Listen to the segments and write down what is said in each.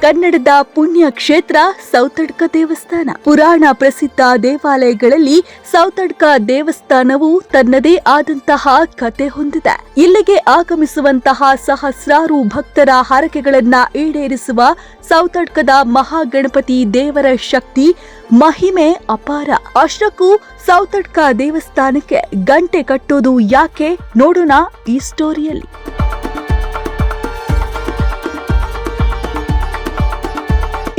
ಕನ್ನಡದ ಪುಣ್ಯ ಕ್ಷೇತ್ರ ಸೌತಡ್ಕ ದೇವಸ್ಥಾನ. ಪುರಾಣ ಪ್ರಸಿದ್ಧ ದೇವಾಲಯಗಳಲ್ಲಿ ಸೌತಡ್ಕ ದೇವಸ್ಥಾನವು ತನ್ನದೇ ಆದಂತಹ ಕತೆ ಹೊಂದಿದೆ. ಇಲ್ಲಿಗೆ ಆಗಮಿಸುವಂತಹ ಸಹಸ್ರಾರು ಭಕ್ತರ ಹರಕೆಗಳನ್ನ ಈಡೇರಿಸುವ ಸೌತಡ್ಕದ ಮಹಾಗಣಪತಿ ದೇವರ ಶಕ್ತಿ ಮಹಿಮೆ ಅಪಾರ. ಅಷ್ಟಕ್ಕೂ ಸೌತಡ್ಕ ದೇವಸ್ಥಾನಕ್ಕೆ ಗಂಟೆ ಕಟ್ಟೋದು ಯಾಕೆ? ನೋಡೋಣ ಈ ಸ್ಟೋರಿಯಲ್ಲಿ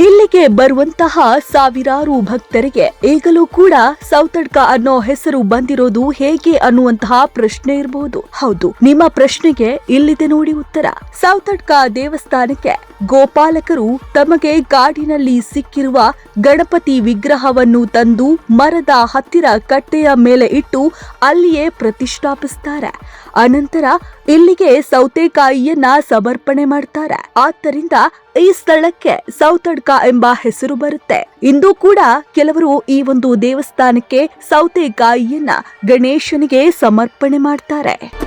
ಇಲ್ಲಿಗೆ ಬರುವಂತಹ ಸಾವಿರಾರು ಭಕ್ತರಿಗೆ ಈಗಲೂ ಕೂಡ ಸೌತಡ್ಕ ಅನ್ನೋ ಹೆಸರು ಬಂದಿರೋದು ಹೇಗೆ ಅನ್ನುವಂತಹ ಪ್ರಶ್ನೆ ಇರಬಹುದು ಹೌದು, ನಿಮ್ಮ ಪ್ರಶ್ನೆಗೆ ಇಲ್ಲಿದೆ ನೋಡಿ ಉತ್ತರ. ಸೌತಡ್ಕ ದೇವಸ್ಥಾನಕ್ಕೆ ಗೋಪಾಲಕರು ತಮಗೆ ಕಾಡಿನಲ್ಲಿ ಸಿಕ್ಕಿರುವ ಗಣಪತಿ ವಿಗ್ರಹವನ್ನು ತಂದು ಮರದ ಹತ್ತಿರ ಕಟ್ಟೆಯ ಮೇಲೆ ಇಟ್ಟು ಅಲ್ಲಿಯೇ ಪ್ರತಿಷ್ಠಾಪಿಸ್ತಾರೆ. ಅನಂತರ ಇಲ್ಲಿಗೆ ಸೌತೆಕಾಯಿಯನ್ನ ಸಮರ್ಪಣೆ ಮಾಡ್ತಾರೆ. ಆದ್ದರಿಂದ ಈ ಸ್ಥಳಕ್ಕೆ ಸೌತಡ್ಕ ಎಂಬ ಹೆಸರು ಬರುತ್ತೆ. ಇಂದು ಕೂಡ ಕೆಲವರು ಈ ಒಂದು ದೇವಸ್ಥಾನಕ್ಕೆ ಸೌತೆಕಾಯಿಯನ್ನ ಗಣೇಶನಿಗೆ ಸಮರ್ಪಣೆ ಮಾಡ್ತಾರೆ.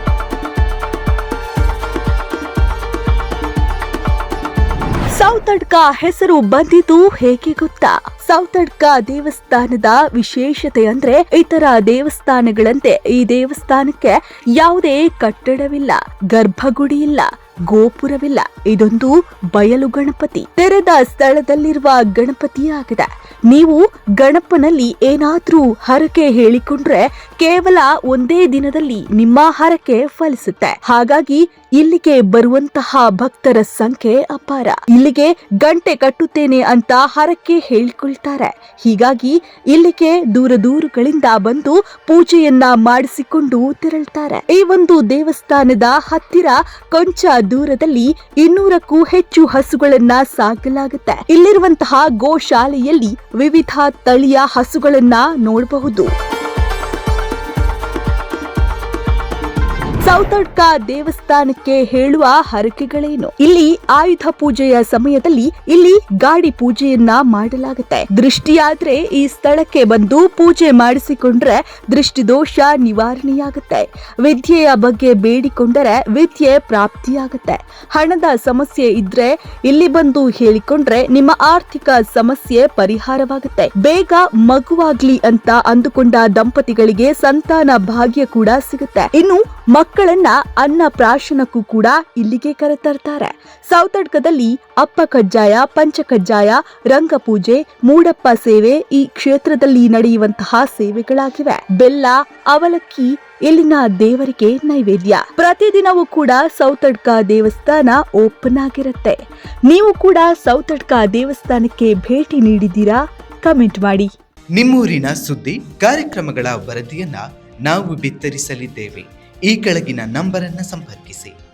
ಸೌತಡ್ಕ ಹೆಸರು ಬಂದಿದ್ದು ಹೇಗೆ ಗೊತ್ತಾ? ಸೌತಡ್ಕ ದೇವಸ್ಥಾನದ ವಿಶೇಷತೆ ಅಂದ್ರೆ ಇತರ ದೇವಸ್ಥಾನಗಳಂತೆ ಈ ದೇವಸ್ಥಾನಕ್ಕೆ ಯಾವುದೇ ಕಟ್ಟಡವಿಲ್ಲ, ಗರ್ಭಗುಡಿ ಇಲ್ಲ. ಗೋಪುರವಿಲ್ಲ. ಇದೊಂದು ಬಯಲು ಗಣಪತಿ. ತೆರೆದ ಸ್ಥಳದಲ್ಲಿರುವ ಗಣಪತಿಯಾಗಿದೆ. ನೀವು ಗಣಪನಲ್ಲಿ ಏನಾದ್ರೂ ಹರಕೆ ಹೇಳಿಕೊಂಡ್ರೆ ಕೇವಲ ಒಂದೇ ದಿನದಲ್ಲಿ ನಿಮ್ಮ ಹರಕೆ ಫಲಿಸುತ್ತೆ. ಹಾಗಾಗಿ ಇಲ್ಲಿಗೆ ಬರುವಂತಹ ಭಕ್ತರ ಸಂಖ್ಯೆ ಅಪಾರ. ಇಲ್ಲಿಗೆ ಗಂಟೆ ಕಟ್ಟುತ್ತೇನೆ ಅಂತ ಹರಕೆ ಹೇಳಿಕೊಳ್ತಾರೆ. ಹೀಗಾಗಿ ಇಲ್ಲಿಗೆ ದೂರ ದೂರುಗಳಿಂದ ಬಂದು ಪೂಜೆಯನ್ನ ಮಾಡಿಸಿಕೊಂಡು ತೆರಳ್ತಾರೆ. ಈ ಒಂದು ದೇವಸ್ಥಾನದ ಹತ್ತಿರ ಕೊಂಚ ದೂರದಲ್ಲಿ ಇನ್ನೂರಕ್ಕೂ ಹೆಚ್ಚು ಹಸುಗಳನ್ನ ಸಾಕಲಾಗುತ್ತೆ. ಇಲ್ಲಿರುವಂತಹ ಗೋಶಾಲೆಯಲ್ಲಿ ವಿವಿಧ ತಳಿಯ ಹಸುಗಳನ್ನ ನೋಡಬಹುದು. ಸೌತಡ್ಕ ದೇವಸ್ಥಾನಕ್ಕೆ ಹೇಳುವ ಹರಕೆಗಳೇನು? ಇಲ್ಲಿ ಆಯುಧ ಪೂಜೆಯ ಸಮಯದಲ್ಲಿ ಇಲ್ಲಿ ಗಾಡಿ ಪೂಜೆಯನ್ನ ಮಾಡಲಾಗುತ್ತೆ. ದೃಷ್ಟಿಯಾದ್ರೆ ಈ ಸ್ಥಳಕ್ಕೆ ಬಂದು ಪೂಜೆ ಮಾಡಿಸಿಕೊಂಡ್ರೆ ದೃಷ್ಟಿದೋಷ ನಿವಾರಣೆಯಾಗುತ್ತೆ. ವಿದ್ಯೆಯ ಬಗ್ಗೆ ಬೇಡಿಕೊಂಡರೆ ವಿದ್ಯೆ ಪ್ರಾಪ್ತಿಯಾಗುತ್ತೆ. ಹಣದ ಸಮಸ್ಯೆ ಇದ್ರೆ ಇಲ್ಲಿ ಬಂದು ಹೇಳಿಕೊಂಡ್ರೆ ನಿಮ್ಮ ಆರ್ಥಿಕ ಸಮಸ್ಯೆ ಪರಿಹಾರವಾಗುತ್ತೆ. ಬೇಗ ಮಗುವಾಗ್ಲಿ ಅಂತ ಅಂದುಕೊಂಡ ದಂಪತಿಗಳಿಗೆ ಸಂತಾನ ಭಾಗ್ಯ ಕೂಡ ಸಿಗುತ್ತೆ. ಇನ್ನು ಮಕ್ಕಳನ್ನ ಅನ್ನ ಪ್ರಾಶನಕ್ಕೂ ಕೂಡ ಇಲ್ಲಿಗೆ ಕರೆತರ್ತಾರೆ. ಸೌತಡ್ಕದಲ್ಲಿ ಅಪ್ಪ ಕಜ್ಜಾಯ, ಪಂಚ ಕಜ್ಜಾಯ ರಂಗಪೂಜೆ ಮೂಡಪ್ಪ ಸೇವೆ ಈ ಕ್ಷೇತ್ರದಲ್ಲಿ ನಡೆಯುವಂತಹ ಸೇವೆಗಳಾಗಿವೆ. ಬೆಲ್ಲ, ಅವಲಕ್ಕಿ ಇಲ್ಲಿನ ದೇವರಿಗೆ ನೈವೇದ್ಯ. ಪ್ರತಿದಿನವೂ ಕೂಡ ಸೌತಡ್ಕ ದೇವಸ್ಥಾನ ಓಪನ್ ಆಗಿರುತ್ತೆ. ನೀವು ಕೂಡ ಸೌತಡ್ಕ ದೇವಸ್ಥಾನಕ್ಕೆ ಭೇಟಿ ನೀಡಿದ್ದೀರಾ? ಕಮೆಂಟ್ ಮಾಡಿ. ನಿಮ್ಮೂರಿನ ಸುದ್ದಿ, ಕಾರ್ಯಕ್ರಮಗಳ ವರದಿಯನ್ನ ನಾವು ಬಿತ್ತರಿಸಲಿದ್ದೇವೆ. ಈ ಕೆಳಗಿನ ನಂಬರನ್ನು ಸಂಪರ್ಕಿಸಿ.